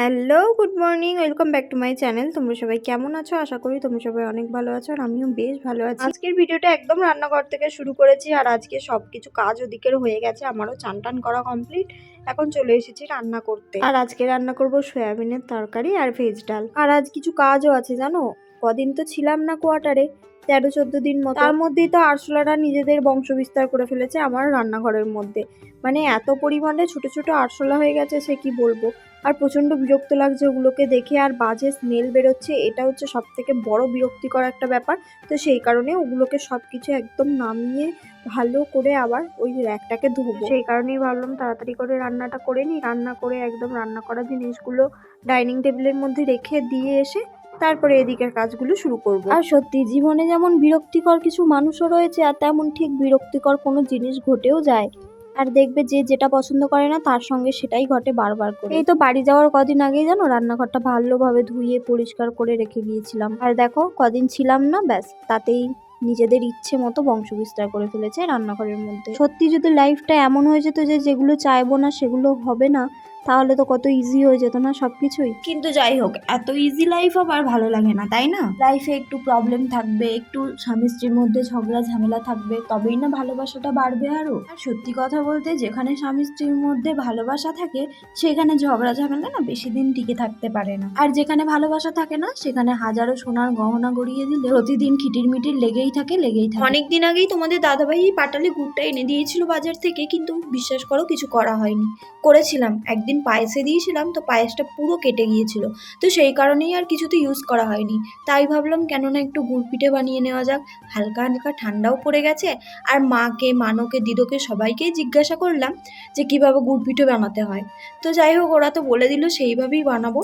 Hello, good morning, welcome back to my channel. তোমরা সবাই কেমন আছো? আশা করি তোমরা সবাই অনেক ভালো আছো আর আমিও বেশ ভালো আছি। আজকের ভিডিওটা একদম রান্নাঘর থেকে শুরু করেছি আর আজকে সব কিছু কাজ ওদিকের হয়ে গেছে, আমারও চান টান করা কমপ্লিট এখন চলে এসেছি রান্না করতে। আর আজকে রান্না করব সয়াবিনের তরকারি আর ভেজ ডাল। আর আজ কিছু কাজও আছে, জানো? কদিন তো ছিলাম না কোয়ার্টারে তেরো চোদ্দ দিন মতো। তার মধ্যেই তো আরশোলারা নিজেদের বংশ বিস্তার করে ফেলেছে আমার রান্নাঘরের মধ্যে। মানে এত পরিমাণে ছোট ছোট আরশোলা হয়ে গেছে, সে কি বলব? আর প্রচণ্ড বিরক্ত লাগছে ওগুলোকে দেখে আর বাজে স্মেল বেরোচ্ছে। এটা হচ্ছে সব থেকে বড় বিরক্তিকর একটা ব্যাপার। তো সেই কারণে ওগুলোকে সব কিছু একদম নামিয়ে ভালো করে আবার ওই র্যাকটাকে ধোবো। সেই কারণেই ভাবলাম তাড়াতাড়ি করে রান্নাটা করে নিই। রান্না করে একদম রান্না করা জিনিসগুলো ডাইনিং টেবিলের মধ্যে রেখে দিয়ে এসে তারপরে এদিকের কাজগুলো শুরু করব। আর সত্যি জীবনে যেমন বিরক্তিকর কিছু মানুষও রয়েছে আর তেমন ঠিক বিরক্তিকর কোনো জিনিস ঘটেও যায়। আর দেখবে যে যেটা পছন্দ করে না, তার সঙ্গে সেটাই ঘটে বারবার করে। এই তো বাড়ি যাওয়ার কদিন আগেই জানো, রান্নাঘরটা ভালোভাবে ধুয়ে পরিষ্কার করে রেখে গিয়েছিলাম। আর দেখো, কদিন ছিলাম না, ব্যাস, তাতেই নিজেদের ইচ্ছে মতো বংশ বিস্তার করে ফেলেছে রান্নাঘরের মধ্যে। সত্যি যদি লাইফটা এমন হয়ে যেত যে যেগুলো চাইব না, সেগুলো হবে না তাহলে তো কত ইজি হয়ে যেত না সব কিছুই কিন্তু যাই হোক এত ইজি লাইফ আবার ভালো লাগে না তাই না? লাইফে একটু প্রবলেম থাকবে একটু স্বামী স্ত্রীর মধ্যে ঝগড়া ঝামেলা থাকবে তবেই না ভালোবাসাটা বাড়বে আরও আর সত্যি কথা বলতে যেখানে স্বামী স্ত্রীর মধ্যে ভালোবাসা থাকে সেখানে ঝগড়া ঝামেলা না বেশি দিন টিকে থাকতে পারে না। আর যেখানে ভালোবাসা থাকে না সেখানে হাজারো সোনার গহনা গড়িয়ে দিলে প্রতিদিন খিটির মিটির লেগেই থাকে লেগেই থাকে। অনেক দিন আগেই তোমাদের দাদাভাই পাটালি গুড়টা এনে দিয়েছিল বাজার থেকে কিন্তু বিশ্বাস করো কিছু করা হয়নি। করেছিলাম একদিন পায়েসে দিয়েছিলাম, তো পায়েসটা পুরো কেটে গিয়েছিল। তো সেই কারণেই আর কিছুতে ইউজ করা হয়নি। তাই ভাবলাম কেননা একটু গুড় পিঠে বানিয়ে নেওয়া যাক। হালকা হালকা ঠান্ডাও পড়ে গেছে। আর মাকে, মানকে, দিদোকে সবাইকেই জিজ্ঞাসা করলাম যে কীভাবে গুড় পিঠে বানাতে হয়। তো যাই হোক, ওরা তো বলে দিল সেইভাবেই বানাবো।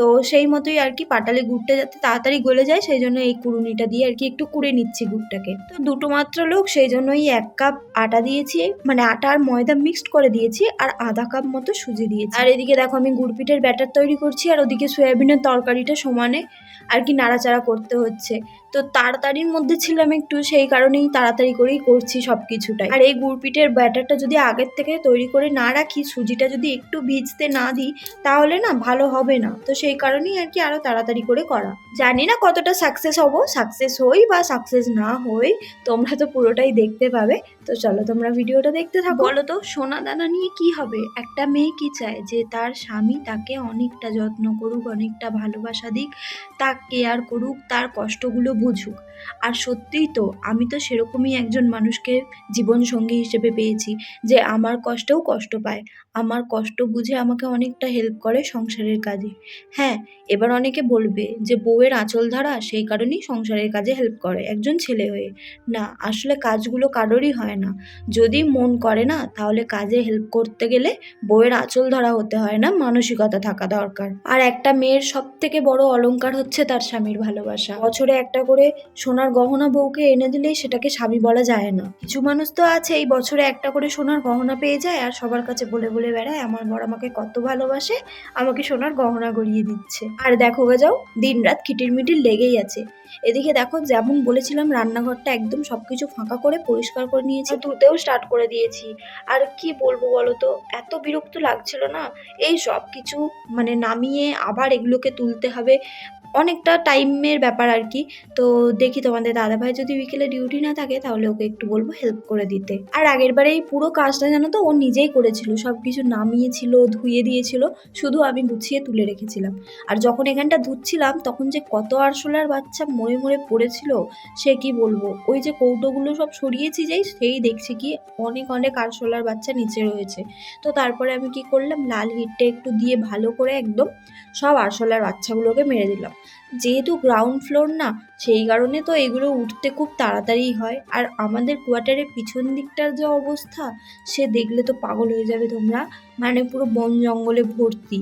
তো সেই মতোই আর কি পাটালি গুড়টা যাতে তাড়াতাড়ি গলে যায়, সেই জন্য এই কুড়ুনিটা দিয়ে আর কি একটু কুড়ে নিচ্ছি গুড়টাকে। তো দুটো মাত্র লোক, সেই জন্যই এক কাপ আটা দিয়েছি মানে আটা আর ময়দা মিক্সড করে দিয়েছি, আর আধা কাপ মতো সুজি দিয়েছি। আর এদিকে দেখো আমি গুড় পিঠের ব্যাটার তৈরি করছি, আর ওদিকে সয়াবিনের তরকারিটা সমানে আর কি নাড়াচাড়া করতে হচ্ছে। তো তাড়াতাড়ির মধ্যে ছিলাম একটু, সেই কারণেই তাড়াতাড়ি করেই করছি সব কিছুটাই আর এই গুড় পিঠের ব্যাটারটা যদি আগের থেকে তৈরি করে না রাখি, সুজিটা যদি একটু ভিজতে না দিই, তাহলে না ভালো হবে না। তো সেই কারণেই আর কি আরও তাড়াতাড়ি করে করা। জানি না কতটা সাকসেস হব সাকসেস হই বা সাকসেস না হই, তোমরা তো পুরোটাই দেখতে পাবে। তো চলো তোমরা ভিডিওটা দেখতে থাকো। বলো তো, সোনা দানা নিয়ে কি হবে? একটা মেয়ে কি চায় যে তার স্বামী তাকে অনেকটা যত্ন করুক, অনেকটা ভালোবাসা দিক তা কেয়ার করুক, তার কষ্টগুলো বুঝুক। আর সত্যিই তো, আমি তো সেরকমই একজন মানুষকে জীবনসঙ্গী হিসেবে পেয়েছি, যে আমার কষ্টেও কষ্ট পায়। আমার কষ্ট বুঝে আমাকে অনেকটা হেল্প করে সংসারের কাজে। হ্যাঁ এবার অনেকে বলবে যে বউয়ের আঁচল ধরা সেই কারণেই সংসারের কাজে হেল্প করে একজন ছেলে হয়ে। না, আসলে কাজগুলো কারোরই হয় না। যদি মন করে না, তাহলে কাজে হেল্প করতে গেলে বউয়ের আঁচল ধরা হতে হয় না, মানসিকতা থাকা দরকার। আর একটা মেয়ের সব থেকে বড় অলংকার হচ্ছে তার স্বামীর ভালোবাসা। বছরে একটা করে সোনার গহনা বউকে এনে দিলেই সেটাকে স্বামী বলা যায় না। কিছু মানুষ তো আছে, এই বছরে একটা করে সোনার গহনা পেয়ে যায় আর সবার কাছে বলে বলে বেড়ায়, আমার বর আমাকে কত ভালোবাসে, আমাকে সোনার গহনা গড়িয়ে দিচ্ছে। আর দেখো গে যাও দিন রাত কিটির মিটির লেগেই আছে। এদিকে দেখো, যেমন বলেছিলাম, রান্নাঘরটা একদম সবকিছু ফাঁকা করে পরিষ্কার করে নিয়েছি, ধুতেও স্টার্ট করে দিয়েছি। আর কি বলব বলো তো, এত বিরক্ত লাগছিল না? এই সব কিছু মানে নামিয়ে আবার এগুলোকে তুলতে হবে। অনেকটা টাইমের ব্যাপার আর কি। তো দেখি তোমাদের দাদাভাই যদি বিকেলে ডিউটি না থাকে, তাহলে ওকে একটু বলব হেল্প করে দিতে। আর আগের বারে এই পুরো কাজটা জানো তো, ও নিজেই করেছিল। সব কিছু নামিয়েছিল, ধুয়ে দিয়েছিল, শুধু আমি গুছিয়ে তুলে রেখেছিলাম। আর যখন এখানটা ধুচ্ছিলাম, তখন যে কত আরশোলার বাচ্চা মরে মরে পড়েছিল, সে কি বলব? ওই যে কৌটোগুলো সব সরিয়েছি যেই, সেই দেখছি কি অনেক অনেক আরশোলার বাচ্চা নিচে রয়েছে। তো তারপরে আমি কি করলাম, লাল হিটটা একটু দিয়ে ভালো করে একদম সব আরশোলার বাচ্চাগুলোকে মেরে দিলাম। যেহেতু গ্রাউন্ড ফ্লোর না, সেই কারণে তো এগুলো উঠতে খুব তাড়াতাড়ি হয়। আর আমাদের কোয়ার্টারের পিছন দিকটার যে অবস্থা, সে দেখলে তো পাগল হয়ে যাবে তোমরা। মানে পুরো বন জঙ্গলে ভর্তি।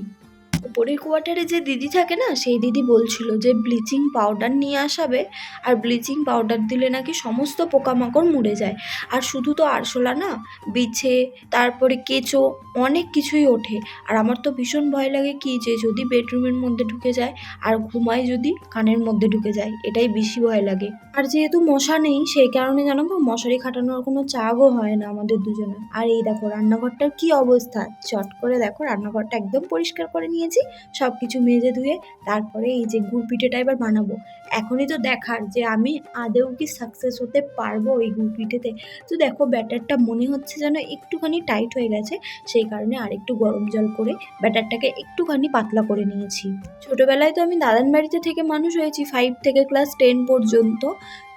উপরের কোয়ার্টারে যে দিদি থাকে না, সেই দিদি বলছিল যে ব্লিচিং পাউডার নিয়ে আসাবে, আর ব্লিচিং পাউডার দিলে নাকি সমস্ত পোকামাকড় মরে যায়। আর শুধু তো আরশোলা না, বিছে, তারপরে কেঁচো, অনেক কিছুই ওঠে। আর আমার তো ভীষণ ভয় লাগে কি যে যদি বেডরুমের মধ্যে ঢুকে যায়, আর ঘুমায় যদি কানের মধ্যে ঢুকে যায়, এটাই বেশি ভয় লাগে। আর যেহেতু মশা নেই, সেই কারণে জানো তো, মশারি খাটানোর কোনো চাগও হয় না আমাদের দুজনে আর এই দেখো, রান্নাঘরটার কি অবস্থা? চট করে দেখো, রান্নাঘরটা একদম পরিষ্কার করে নিয়েছি নিয়েছি সব কিছু মেজে ধুয়ে তারপরে এই যে গুড় পিঠেটা এবার বানাবো। এখনই তো দেখার যে আমি আদেও কি সাকসেস হতে পারব এই গুড় পিঠেতে। তো দেখো ব্যাটারটা মনে হচ্ছে যেন একটুখানি টাইট হয়ে গেছে, সেই কারণে আরেকটু গরম জল করে ব্যাটারটাকে একটুখানি পাতলা করে নিয়েছি। ছোটোবেলায় তো আমি দাদান বাড়িতে থেকে মানুষ হয়েছি ফাইভ থেকে ক্লাস টেন পর্যন্ত।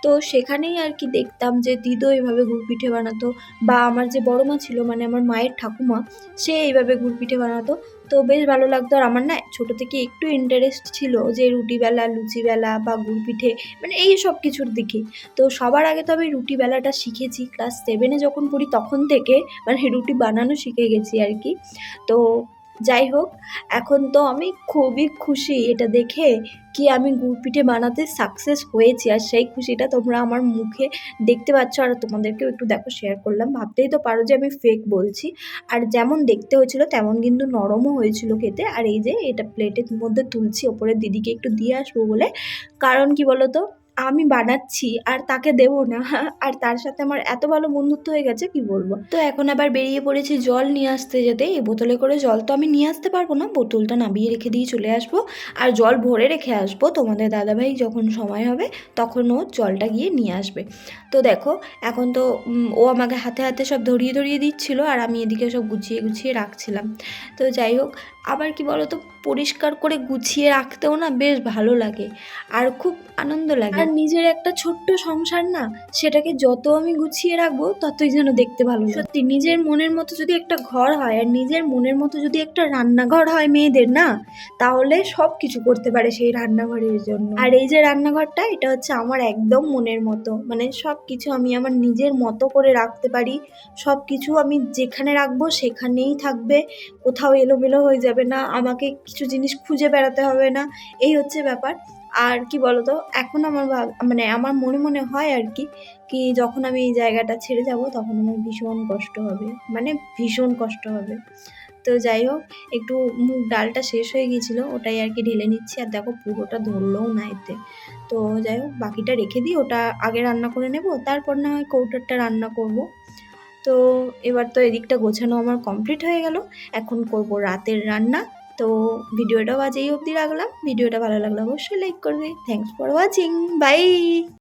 তো সেখানেই আর কি দেখতাম যে দিদো এইভাবে গুড় পিঠে বানাতো বা আমার যে বড় মা ছিল মানে আমার মায়ের ঠাকুমা, সে এইভাবে গুড় পিঠে বানাতো। তো বেশ ভালো লাগতো। আর আমার না ছোটো থেকে একটু ইন্টারেস্ট ছিল যে রুটিবেলা লুচিবেলা লুচি বেলা বা গুড় পিঠে মানে এই সব কিছুর দিকে। তো সবার আগে তো আমি রুটি বেলাটা শিখেছি। ক্লাস সেভেনে যখন পড়ি তখন থেকে মানে রুটি বানানো শিখে গেছি আর কি। তো যাই হোক, এখন তো আমি খুবই খুশি এটা দেখে কি আমি গুড় পিঠে বানাতে সাকসেস হয়েছি। আর সেই খুশিটা তোমরা আমার মুখে দেখতে পাচ্ছ আর তোমাদেরকেও একটু দেখো শেয়ার করলাম। ভাবতেই তো পারো যে আমি ফেক বলছি। আর যেমন দেখতে হয়েছিল, তেমন কিন্তু নরমও হয়েছিল খেতে। আর এই যে এটা প্লেটের মধ্যে তুলছি ওপরে দিদিকে একটু দিয়ে আসব বলে। কারণ কি বলো তো আমি বানাচ্ছি আর তাকে দেবো না, আর তার সাথে আমার এত ভালো বন্ধুত্ব হয়ে গেছে, কি বলব? তো এখন আবার বেরিয়ে পড়েছি জল নিয়ে আসতে যেতে। এই বোতলে করে জল তো আমি নিয়ে আসতে পারব না, বোতলটা নামিয়ে রেখে দিয়ে চলে আসব। আর জল ভরে রেখে আসব, তোমাদের দাদাভাই যখন সময় হবে তখন ও জলটা গিয়ে নিয়ে আসবে। তো দেখো, এখন তো ও আমাকে হাতে হাতে সব ধরিয়ে ধরিয়ে দিচ্ছিল আর আমি এদিকে সব গুছিয়ে গুছিয়ে রাখছিলাম। তো যাই হোক আবার কি বলো তো পরিষ্কার করে গুছিয়ে রাখতেও না বেশ ভালো লাগে আর খুব আনন্দ লাগে। আর নিজের একটা ছোট্ট সংসার না, সেটাকে যত আমি গুছিয়ে রাখব ততই যেন দেখতে ভালো সত্যি, নিজের মনের মতো যদি একটা ঘর হয় আর নিজের মনের মতো যদি একটা রান্নাঘর হয় মেয়েদের না, তাহলে সব কিছু করতে পারে সেই রান্নাঘরের জন্য। আর এই যে রান্নাঘরটা, এটা হচ্ছে আমার একদম মনের মতো। মানে সব কিছু আমি আমার নিজের মতো করে রাখতে পারি। সব কিছু আমি যেখানে রাখব সেখানেই থাকবে। কোথাও এলোমেলো হয়ে যাবে। না, আমাকে কিছু জিনিস খুঁজে বেড়াতে হবে না, এই হচ্ছে ব্যাপার। আর কি বলতো, এখন আমার মানে আমার মনে মনে হয় আর কি কি যখন আমি এই জায়গাটা ছেড়ে যাব তখন আমার ভীষণ কষ্ট হবে মানে ভীষণ কষ্ট হবে। তো যাই হোক, একটু মুগ ডালটা শেষ হয়ে গিয়েছিল, ওটাই আর কি ঢেলে নিচ্ছি, আর দেখো পুরোটা ধরলেও না এতে। তো যাই হোক, বাকিটা রেখে দিই, ওটা আগে রান্না করে নেব, তারপর না হয় কৌটারটা রান্না করব। তো এবার তো এদিকটা গোছানো আমার কমপ্লিট হয়ে গেল। এখন করব রাতের রান্না। তো ভিডিওটাও আজ এই অবধি রাখলাম। ভিডিওটা ভালো লাগলে অবশ্যই লাইক করবে। Thanks for watching by